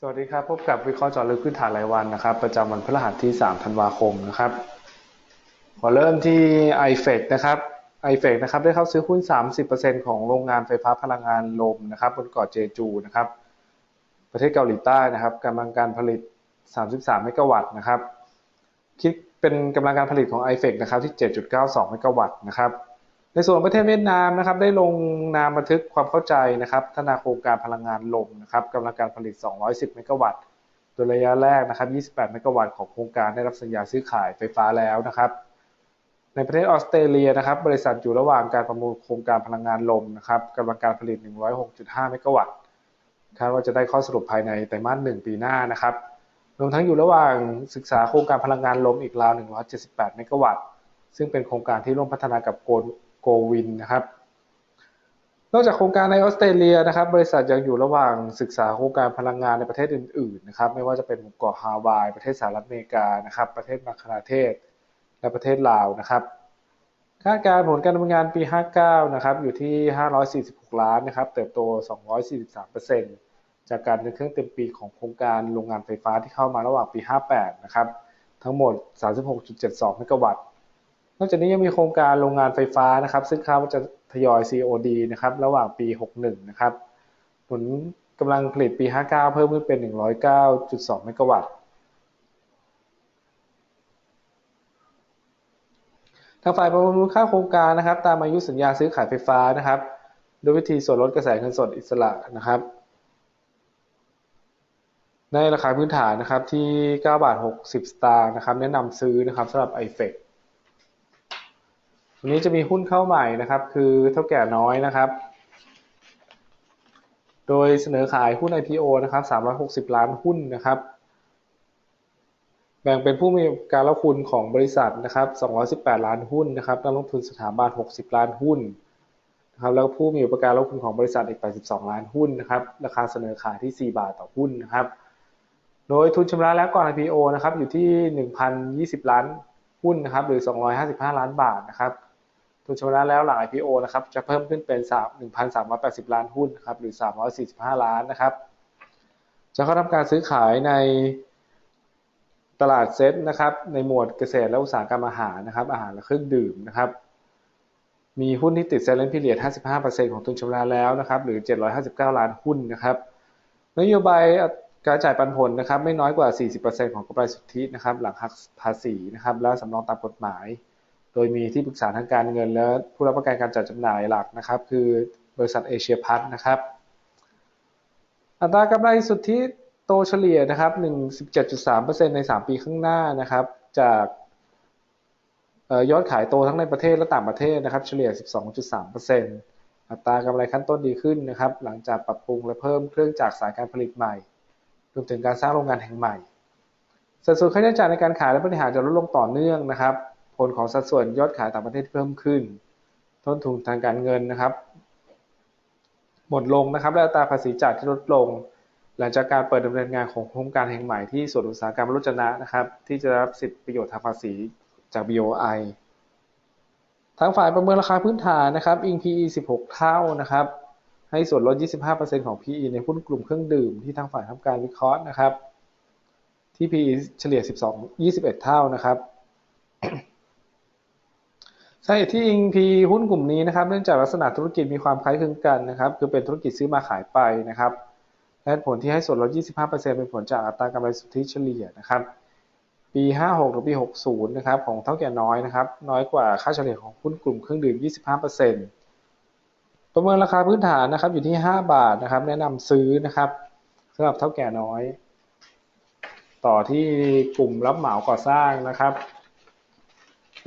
สวัสดีครับ พบกับวิเคราะห์จาะลึกพื้นฐานรายวันนะครับ ประจำวันพฤหัสที่ 3 ธันวาคมนะครับขอเริ่มที่ i f e c นะครับ i f e c นะครับได้เข้าซื้อหุ้น 30%ของโรงงานไฟฟ้าพลังงานลมนะครับบนเกาะเจจูนะครับ ประเทศเกาหลีใต้นะครับกำลังการผลิต 33 เมกะวัตต์นะครับ คิดเป็นกำลังการผลิตของ i f e c นะครับที่ 7.92 เมกะวัตต์นะครับ ในส่วนประเทศเวียดนามนะครับได้ลงนามบันทึกความเข้าใจนะครับพัฒนาโครงการพลังงานลมนะครับกำลังการผลิต 210 เมกะวัตต์โดยระยะแรกนะครับ 28 เมกะวัตต์ของโครงการได้รับสัญญาซื้อขายไฟฟ้าแล้วนะครับ ในประเทศออสเตรเลียนะครับ บริษัทอยู่ระหว่างการประมูลโครงการพลังงานลมนะครับกำลังการผลิต 106.5 เมกะวัตต์คาดว่าจะได้ข้อสรุปภายในไตรมาสหนึ่งปีหน้านะครับรวมทั้งอยู่ระหว่างศึกษาโครงการพลังงานลมอีกราว 178 เมกะวัตต์ซึ่งเป็นโครงการที่ร่วมพัฒนากับ โกวินนะครับ นอกจากโครงการในออสเตรเลียนะครับ บริษัทยังอยู่ระหว่างศึกษาโครงการพลังงานในประเทศอื่นๆนะครับ ไม่ว่าจะเป็นหมู่เกาะฮาวาย ประเทศสหรัฐอเมริกานะครับ ประเทศมาคาเทศ และประเทศลาวนะครับคาดการผลการดำเนินงานปี 59 นะครับ อยู่ที่ 546 ล้านนะครับ เติบโต 243%จากการเดินเครื่องเต็มปีของโครงการโรงงานไฟฟ้าที่เข้ามาระหว่างปี 58 นะครับ ทั้งหมด 36.72 เมกะวัตต์ นอกจากนี้ยังมีโครงการโรงงานไฟฟ้านะครับ ซึ่งคาดว่าจะทยอย COD นะครับระหว่างปี 61 นะครับ ผลกำลังผลิตปี 59 เพิ่มขึ้นเป็น 109.2 เมกะวัตต์ทางฝ่ายประเมินมูลค่าโครงการนะครับ ตามอายุสัญญาซื้อขายไฟฟ้านะครับ โดยวิธีส่วนลดกระแสเงินสดอิสระนะครับ ในราคาพื้นฐานนะครับที่ 9 บาท 60 สตางค์นะครับ แนะนำซื้อนะครับสำหรับ i f e c วันนี้จะมีหุ้นเข้าใหม่นะครับ คือเท่าแก่น้อยนะครับ โดยเสนอขายหุ้น IPO นะครับ 360 ล้านหุ้นนะครับ แบ่งเป็นผู้มีการลงทุนของบริษัทนะครับ 218 ล้านหุ้นนะครับนักลงทุนสถาบัน 60 ล้านหุ้นนะครับ แล้วผู้มีอุปการลงทุนของบริษัทอีก 82 ล้านหุ้นนะครับ ราคาเสนอขายที่ 4 บาทต่อหุ้นนะครับโดยทุนชำระแล้วก่อน IPO นะครับอยู่ที่ 1,020 ล้านหุ้นนะครับหรือ 255 ล้านบาทนะครับ ทุนชำระแล้วหลัง IPO นะครับจะเพิ่มขึ้นเป็น 1,380 ล้านหุ้นครับหรือ 345 ล้านนะครับ จะเข้าทำการซื้อขายในตลาดเซ็ตนะครับในหมวดเกษตรและอุตสาหกรรมอาหารนะครับอาหารและเครื่องดื่มนะครับมีหุ้นที่ติดเซเลนพิเรียด55%ของทุนชำระแล้วนะครับหรือ 759 ล้านหุ้นนะครับนโยบายการจ่ายปันผลนะครับไม่น้อยกว่า 40%ของกำไรสุทธินะครับหลังหักภาษีนะครับและสำรองตามกฎหมาย โดยมีที่ปรึกษาทางการเงิน และผู้รับประกันการจัดจำหน่ายหลักนะครับ คือบริษัทเอเชียพัฒนะครับ อัตรากำไรสุทธิโตเฉลี่ยนะครับ17.3%ใน 3 ปีข้างหน้านะครับ จากยอดขายโตทั้งในประเทศและต่างประเทศนะครับ เฉลี่ย 12.3%อัตรากำไรขั้นต้นดีขึ้นนะครับ หลังจากปรับปรุงและเพิ่มเครื่องจักรสายการผลิตใหม่รวมถึงการสร้างโรงงานแห่งใหม่ สัดส่วนค่าใช้จ่ายในการขายและบริหารจะลดลงต่อเนื่องนะครับ ผลของสัดส่วนยอดขายต่างประเทศเพิ่มขึ้น ต้นทุนทางการเงินนะครับ หมดลงนะครับ และอัตราภาษีจ่ายที่ลดลง หลังจากการเปิดดำเนินงานของโครงการแห่งใหม่ที่ส่วนอุตสาหกรรมรุจนะนะครับ ที่จะรับสิทธิประโยชน์ทางภาษีจาก BOI ทางฝ่ายประเมินราคาพื้นฐานนะครับ อิง PE 16 เท่านะครับ ให้ส่วนลด 25%ของ PE ในหุ้นกลุ่มเครื่องดื่มที่ทางฝ่ายทำการวิเคราะห์นะครับ ที่ PE เฉลี่ย 12 21 เท่านะครับ สาเหตุที่อิงพีหุ้นกลุ่มนี้นะครับเนื่องจากลักษณะธุรกิจมีความคล้ายคลึงกันนะครับคือเป็นธุรกิจซื้อมาขายไปนะครับและผลที่ให้ส่วนลด 25%เป็นผลจากอัตรากำไรสุทธิเฉลี่ยนะครับปี 56 หรือปี 60 นะครับของเท่าแก่น้อยนะครับน้อยกว่าค่าเฉลี่ยของหุ้นกลุ่มเครื่องดื่ม 25%ประเมินราคาพื้นฐานนะครับอยู่ที่ 5 บาทนะครับแนะนำซื้อนะครับสำหรับเท่าแก่น้อย ต่อที่กลุ่มรับเหมาก่อสร้างนะครับ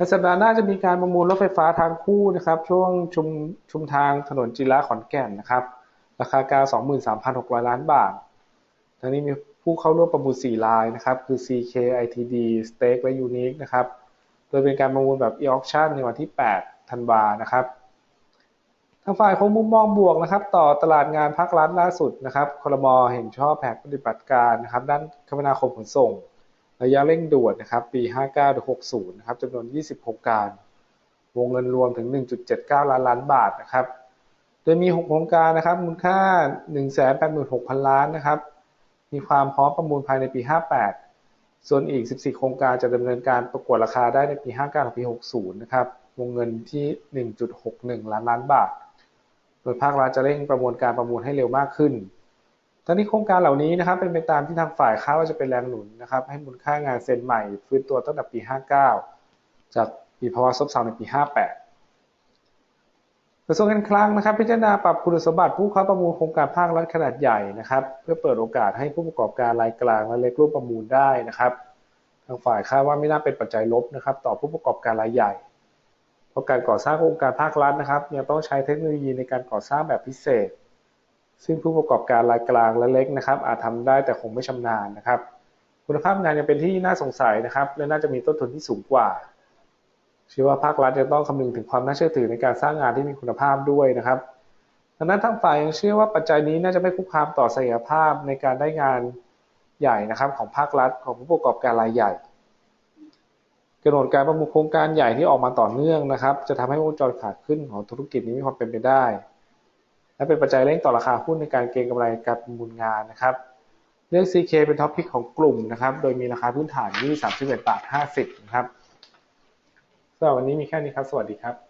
ในสัปดาห์หน้าจะมีการประมูลรถไฟฟ้าทางคู่นะครับ ช่วงชุมชุมทางถนนจิระขอนแก่นนะครับ ราคากา23,600 ล้านบาททั้งนี้มีผู้เข้าร่วมประมูล 4 รายนะครับ คือ CK ITD Stake และ Unique นะครับ โดยเป็นการประมูลแบบ e-auction ในวันที่ 8 ธันวานะครับทางฝ่ายของมุมมองบวกนะครับ ต่อตลาดงานภาครัฐล่าสุดนะครับคลมเห็นชอบแผนปฏิบัติการนะครับ ด้านคมนาคมขนส่ง ระยะเร่งด่วนนะครับปี 59ถึง60 นะครับจำนวน20โครงการ วงเงินรวมถึง 1.79 ล้านล้านบาทนะครับ โดยมี 6 โครงการนะครับ มูลค่า 186,000 ล้านนะครับ มีความพร้อมประมูลภายในปี 58 ส่วนอีก 14 โครงการจะดำเนินการประกวดราคาได้ในปี 59ถึงปี 60 นะครับ วงเงินที่ 1.61 ล้านล้านบาท โดยภาครัฐจะเร่งประมวลการประมูลให้เร็วมากขึ้น ตอนนี้โครงการเหล่านี้นะครับเป็นไปตามที่ทางฝ่ายค้าว่าจะเป็นแรงหนุนนะครับให้มูลค่างานเซ็นใหม่ฟื้นตัวตั้งแต่ปี 59 จากปีภาวะซบเซาในปี 58 กระทรวงการคลังนะครับ พิจารณาปรับคุณสมบัติผู้เข้าประมูลโครงการภาครัฐขนาดใหญ่นะครับ เพื่อเปิดโอกาสให้ผู้ประกอบการรายกลางและเล็กร่วมประมูลได้นะครับ ทางฝ่ายคาดว่าไม่น่าเป็นปัจจัยลบนะครับ ต่อผู้ประกอบการรายใหญ่เพราะการก่อสร้างโครงการภาครัฐนะครับยังต้องใช้เทคโนโลยีในการก่อสร้างแบบพิเศษ ซึ่งผู้ประกอบการรายกลางและเล็กนะครับ อาจทำได้แต่คงไม่ชำนาญนะครับ คุณภาพงานยังเป็นที่น่าสงสัยนะครับ และน่าจะมีต้นทุนที่สูงกว่าเชื่อว่าภาครัฐจะต้องคำนึงถึงความน่าเชื่อถือในการสร้างงานที่มีคุณภาพด้วยนะครับดังนั้นทางฝ่ายยังเชื่อว่าปัจจัยนี้น่าจะไม่คุกคามต่อศักยภาพในการได้งานใหญ่นะครับของภาครัฐของผู้ประกอบการรายใหญ่กำหนดการประมูลโครงการใหญ่ที่ออกมาต่อเนื่องนะครับ จะทำให้วงจรขาดขึ้นของธุรกิจนี้มีความเป็นไปได้ และเป็นปัจจัยเร่งต่อราคาหุ้นในการเก็งกำไรการประมูลงานนะครับ เลือก CK เป็นท็อปพิกของกลุ่มนะครับ โดยมีราคาพื้นฐานที่31บาท50นะครับสำหรับวันนี้มีแค่นี้ครับ สวัสดีครับ